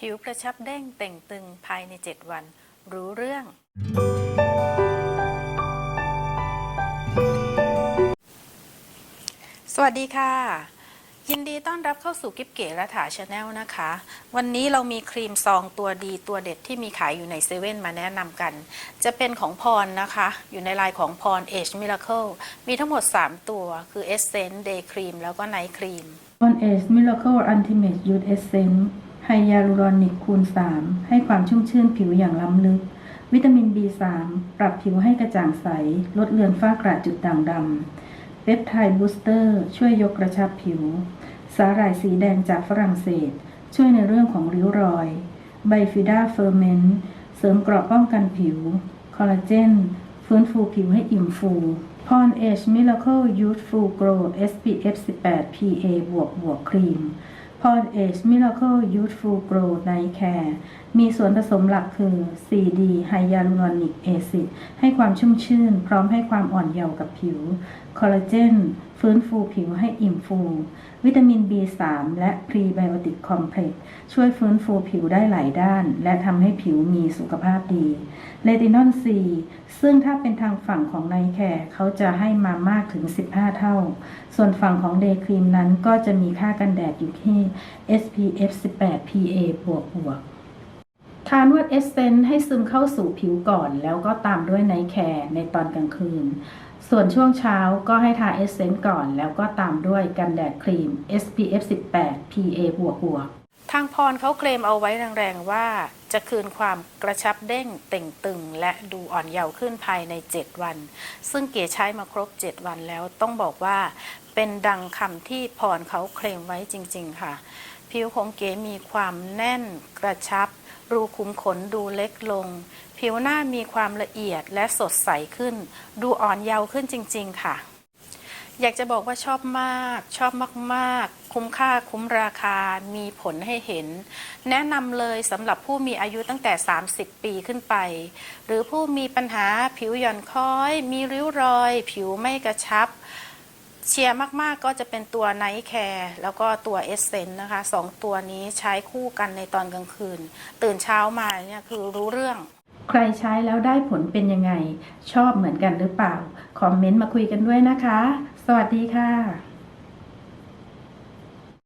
ผิวกระชับเด้งเต่งตึงภายใน 7 วัน รู้เรื่อง สวัสดีค่ะ ยินดีต้อนรับเข้าสู่กิฟเก๋และถาชาแนลนะคะ วันนี้เรามีครีมซองตัวดีตัวเด็ดที่มีขายอยู่ในเซเว่นมาแนะนำกัน จะเป็นของพรนะคะ อยู่ในลายของพร Age Miracle มีทั้งหมด 3 ตัวคือ Essence Day Cream แล้วก็ Night Cream On Age Miracle Ultimate Youth Essence ไฮยาลูรอนิกคูณ 3 ให้ความชุ่มชื่นผิวอย่างล้ำลึก วิตามิน B3 ปรับผิวให้กระจ่างใส ลดเลือนฝ้ากระจุดด่างดำเปปไทด์บูสเตอร์ ช่วยยกกระชับผิว สาหร่ายสีแดงจากฝรั่งเศส ช่วยในเรื่องของริ้วรอยไบฟิด้าเฟอร์เมนต์เสริมเกราะป้องกันผิว คอลลาเจน ฟื้นฟูผิวให้อิ่มฟูพรเอชมิลเลอราเคิลยูทฟูโกร SPF 18 PA บวกบวกครีม พรเอชมิราเคิลยูทฟูโกรไนแคร์มีส่วนผสมหลักคือ 4D ไฮยาลูรอนิกแอซิดให้ความชุ่มชื่น พร้อมให้ความอ่อนเยาว์กับผิว คอลลาเจน ฟื้นฟูผิวให้อิ่มฟู วิตามิน B3 และพรีไบโอติกคอมเพล็กซ์ช่วยฟื้นฟูผิวได้หลายด้าน และทำให้ผิวมีสุขภาพดีเลตินอล C ซึ่งถ้าเป็นทางฝั่งของไนแคร์เขาจะให้มามากถึง 15 เท่า ส่วนฝั่งของเดย์ครีมนั้นก็จะมีค่ากันแดดอยู่ที่ SPF 18 PA บวกบวก ทานวดเอสเซนต์ให้ซึมเข้าสู่ผิวก่อน แล้วก็ตามด้วยไนท์แคร์ในตอนกลางคืน ส่วนช่วงเช้าก็ให้ทาเอสเซนต์ก่อน แล้วก็ตามด้วยกันแดดครีม SPF 18 PA บวกบวกทางพรเขาเคลมเอาไว้แรงๆว่า จะคืนความกระชับเด้งเต่งตึง และดูอ่อนเยาว์ขึ้นภายใน 7 วัน ซึ่งเก๋ใช้มาครบ 7 วันแล้วต้องบอกว่า เป็นดังคำที่พรเขาเคลมไว้จริง ๆ ค่ะ ผิวของเก๋มีความแน่นกระชับ รูขุมขนดูเล็กลง ผิวหน้ามีความละเอียดและสดใสขึ้น ดูอ่อนเยาว์ขึ้นจริง ๆ ค่ะ อยากจะบอกว่าชอบมาก ชอบมากๆ คุ้มค่าคุ้มราคามีผลให้เห็น แนะนำเลยสำหรับผู้มีอายุตั้งแต่ 30 ปีขึ้นไป หรือผู้มีปัญหาผิวหย่อนคล้อย มีริ้วรอย ผิวไม่กระชับ เชียร์มาก ๆ ก็จะเป็นตัวไนท์แคร์แล้วก็ตัวเอสเซนนะคะสองตัวนี้ใช้คู่กันในตอนกลางคืน ตื่นเช้ามาเนี่ยคือรู้เรื่อง ใครใช้แล้วได้ผลเป็นยังไง ชอบเหมือนกันหรือเปล่า คอมเมนต์มาคุยกันด้วยนะคะ สวัสดีค่ะ